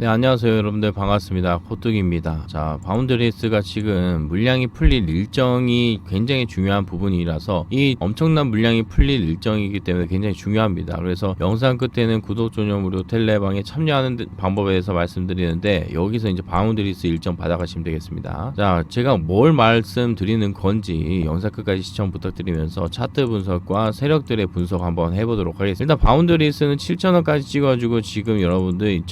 네 안녕하세요 여러분들. 반갑습니다. 코뚝입니다. 자 바운드리스가 지금 물량이 풀릴 일정이 굉장히 중요한 부분이라서 이 엄청난 물량이 풀릴 일정이기 때문에 굉장히 중요합니다. 그래서 영상 끝에는 구독 전용 무료 텔레방에 참여하는 데- 방법에 대해서 말씀드리는데 여기서 이제 바운드리스 일정 받아가시면 되겠습니다. 자 제가 뭘 말씀드리는 건지 영상 끝까지 시청 부탁드리면서 차트 분석과 세력들의 분석 한번 해보도록 하겠습니다. 일단 바운드리스는 7,000원까지 찍어주고 지금 여러분들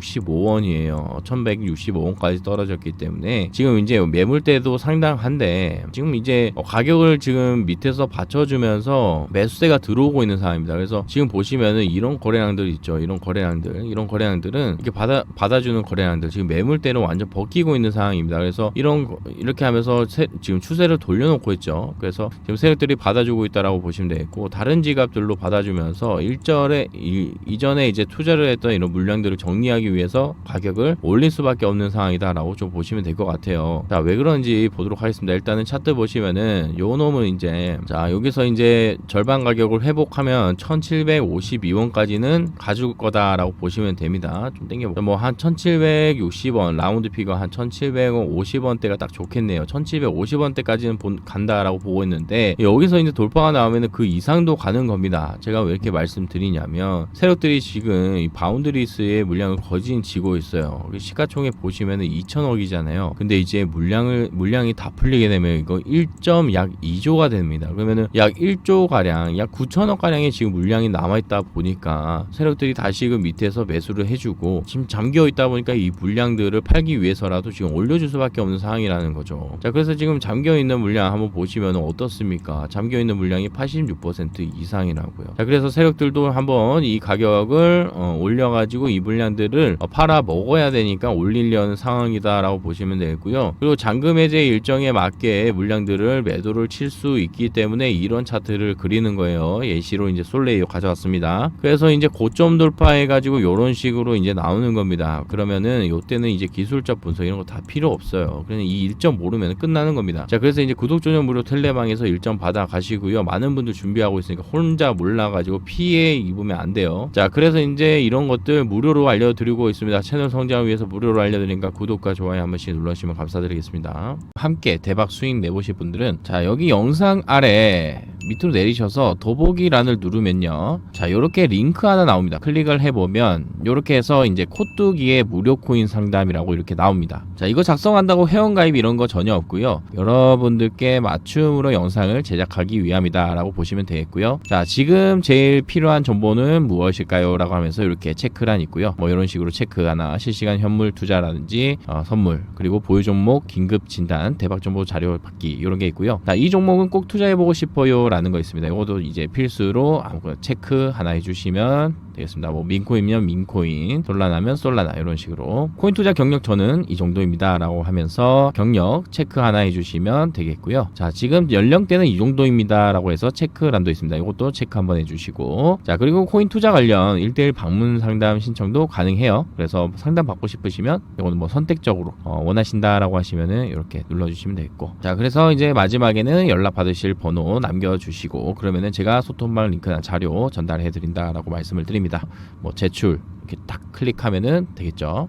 1165원이에요. 1165원까지 떨어졌기 때문에 지금 이제 매물대도 상당한데 지금 이제 어, 가격을 지금 밑에서 받쳐주면서 매수세가 들어오고 있는 상황입니다. 그래서 지금 보시면은 이런 거래량들 있죠. 이런 거래량들 이런 거래량들은 이렇게 받아 받아주는 거래량들 지금 매물대는 완전 벗기고 있는 상황입니다. 그래서 이런 거- 이렇게 하면서 세- 지금 추세를 돌려놓고 있죠. 그래서 지금 세력들이 받아주고 있다라고 보시면 되겠고 다른 지갑들로 받아주면서 일절에 이, 이전에 이제 투자를 했던 이런 물량들을 정리하기 위해서 가격을 올릴 수밖에 없는 상황이다라고 좀 보시면 될 것 같아요. 자 왜 그런지 보도록 하겠습니다. 일단은 차트 보시면은 요 놈은 이제 자 여기서 이제 절반 가격을 회복하면 1,752원까지는 가줄 거다라고 보시면 됩니다. 좀 땡겨 뭐 한 1,760원 라운드 피거 한 1,750원대가 딱 좋겠네요. 1,750원대까지는 본, 간다라고 보고 있는데 여기서 이제 돌파가 나오면은 그 이상도 가는 겁니다. 제가 왜 이렇게 말씀드리냐면 세력들이 지금 이 바운드리스의 물량을 거진 지고 있어요. 시가총액 보시면은 2천억이잖아요. 근데 이제 물량을 물량이 다 풀리게 되면 이거 1점 약 2조가 됩니다. 그러면은 약 1조 가량, 약 9천억 가량의 지금 물량이 남아 있다 보니까 세력들이 다시금 밑에서 매수를 해주고 지금 잠겨 있다 보니까 이 물량들을 팔기 위해서라도 지금 올려줄 수밖에 없는 상황이라는 거죠. 자, 그래서 지금 잠겨 있는 물량 한번 보시면 어떻습니까? 잠겨 있는 물량이 86% 이상이라고요. 자, 그래서 세력들도 한번 이 가격을 어, 올려가지고 이 물량들을 어, 팔아 먹어야 되니까 올리려는 상황이다라고 보시면 되겠고요. 그리고 잔금 해제 일정에 맞게 물량들을 매도를 칠 수 있기 때문에 이런 차트를 그리는 거예요. 예시로 이제 솔레이오 가져왔습니다. 그래서 이제 고점 돌파해가지고 이런 식으로 이제 나오는 겁니다. 그러면은 요때는 이제 기술적 분석 이런 거 다 필요 없어요. 그냥 이 일정 모르면 끝나는 겁니다. 자, 그래서 이제 구독 전용 무료 텔레방에서 일정 받아 가시고요. 많은 분들 준비하고 있으니까 혼자 몰라가지고 피해 입으면 안 돼요. 자, 그래서 이제 이런 것들 무료로 알려드리고 있습니다. 채널 성장을 위해서 무료로 알려드리니까 구독과 좋아요 한 번씩 눌러주시면 감사드리겠습니다. 함께 대박 수익 내보실 분들은 자 여기 영상 아래 밑으로 내리셔서 더보기란을 누르면요. 자 요렇게 링크 하나 나옵니다. 클릭을 해보면 요렇게 해서 이제 코뚜기의 무료 코인 상담이라고 이렇게 나옵니다. 자 이거 작성한다고 회원가입 이런 거 전혀 없고요. 여러분들께 맞춤으로 영상을 제작하기 위함이다 라고 보시면 되겠고요. 자 지금 제일 필요한 정보는 무엇일까요? 라고 하면서 이렇게 체크란 있고요. 뭐 이런 식으로 체크 하나 실시간 현물 투자라든지 어, 선물 그리고 보유 종목 긴급 진단 대박 정보 자료 받기 이런 게 있고요. 자, 이 종목은 꼭 투자해보고 싶어요라는 거 있습니다. 이것도 이제 필수로 아무거나 체크 하나 해주시면 되겠습니다. 뭐 민코인이면 민코인, 솔라나면 솔라나 이런 식으로 코인 투자 경력 저는 이 정도입니다라고 하면서 경력 체크 하나 해주시면 되겠고요. 자 지금 연령대는 이 정도입니다라고 해서 체크란도 있습니다. 이것도 체크 한번 해주시고 자 그리고 코인 투자 관련 1대1 방문 상담 신청도 가능해요. 그래서 상담 받고 싶으시면 이거는 뭐 선택적으로 어, 원하신다라고 하시면은 이렇게 눌러주시면 되겠고 자 그래서 이제 마지막에는 연락 받으실 번호 남겨주시고 그러면은 제가 소통방 링크나 자료 전달해 드린다라고 말씀을 드립니다. 뭐 제출 이렇게 딱 클릭하면은 되겠죠.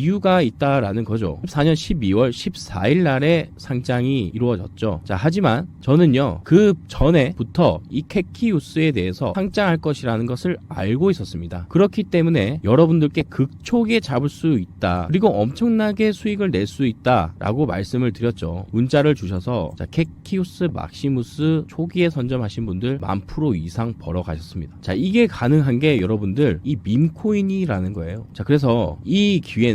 이유가 있다라는 거죠. 14년 12월 14일 날에 상장이 이루어졌죠. 자, 하지만 저는요, 그 전에부터 이 캐키우스에 대해서 상장할 것이라는 것을 알고 있었습니다. 그렇기 때문에 여러분들께 극초기에 잡을 수 있다. 그리고 엄청나게 수익을 낼 수 있다라고 말씀을 드렸죠. 문자를 주셔서 자, 캐키우스 막시무스 초기에 선점하신 분들 만 프로 이상 벌어 가셨습니다. 자, 이게 가능한 게 여러분들 이 밈코인이라는 거예요. 자, 그래서 이 기회